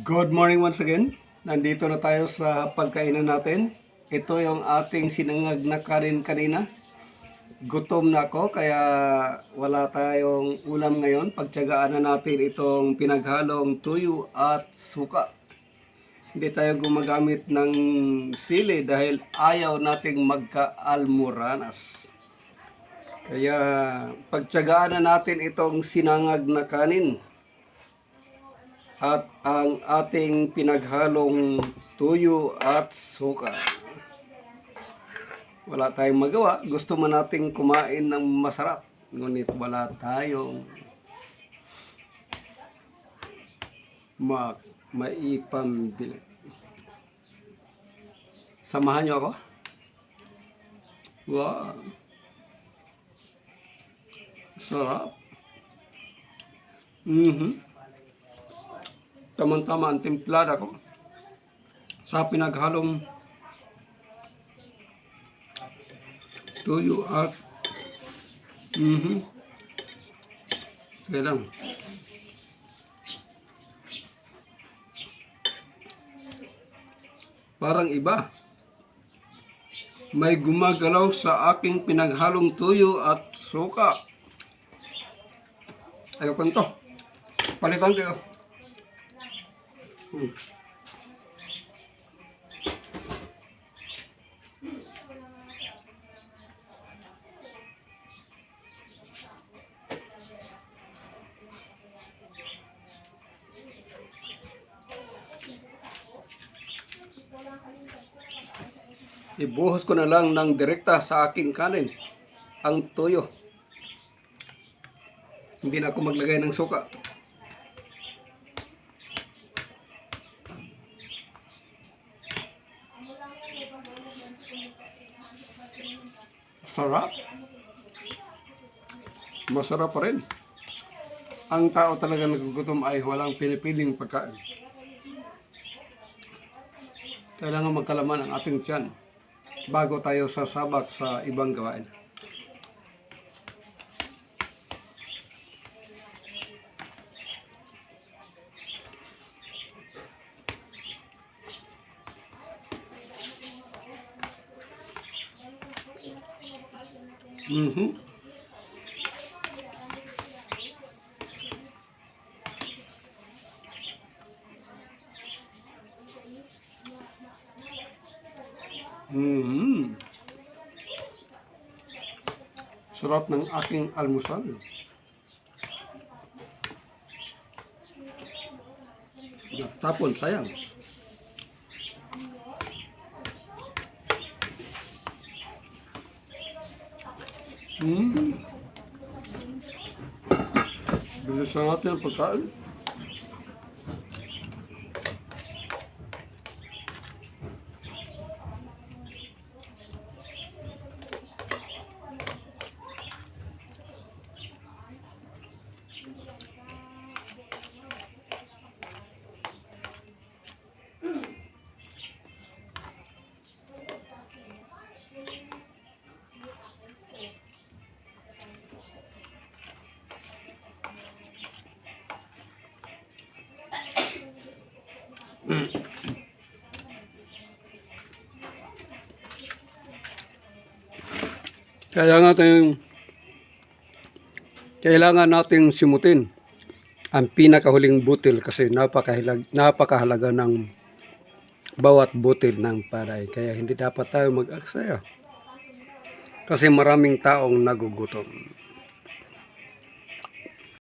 Good morning once again. Nandito na tayo sa pagkainan natin. Ito yung ating sinangag na kanin kanina. Gutom na ako kaya wala tayong ulam ngayon. Pagtyagaan na natin itong pinaghalong tuyo at suka. Hindi tayo gumagamit ng sili dahil ayaw nating magka-almoranas. Kaya pagtyagaan na natin itong sinangag na kanin at ang ating pinaghalong tuyo at suka. Wala tayong magawa. Gusto man nating kumain ng masarap. Ngunit wala tayong ma maipambili. Samahan niyo ako? Wow. Sarap. Mhm tamang-tama ang templada ko sa pinaghalong tuyo at mhm. Kaya lang. Parang iba. May gumagalaw sa aking pinaghalong tuyo at suka. Ayoko nito. Palitan kayo Hmm. Ibuhos ko na lang ng direkta sa aking kanin ang tuyo. Hindi na ako maglagay ng suka. Sarap. Masarap pa rin. Ang tao talaga nagugutom ay walang pinipiling pagkain. Kailangan magkalaman ang ating tiyan bago tayo sasabak sa ibang gawain. Mhm. Mhm. Sarap ng aking almusal. Tapon, sayang. Hmm. Bilisan natin ang pagkain. Kaya nga tayong kailangan nating simutin ang pinakahuling butil kasi napakahilag, napakahalaga ng bawat butil ng paray. Kaya hindi dapat tayo mag-aksaya. Kasi maraming taong nagugutom.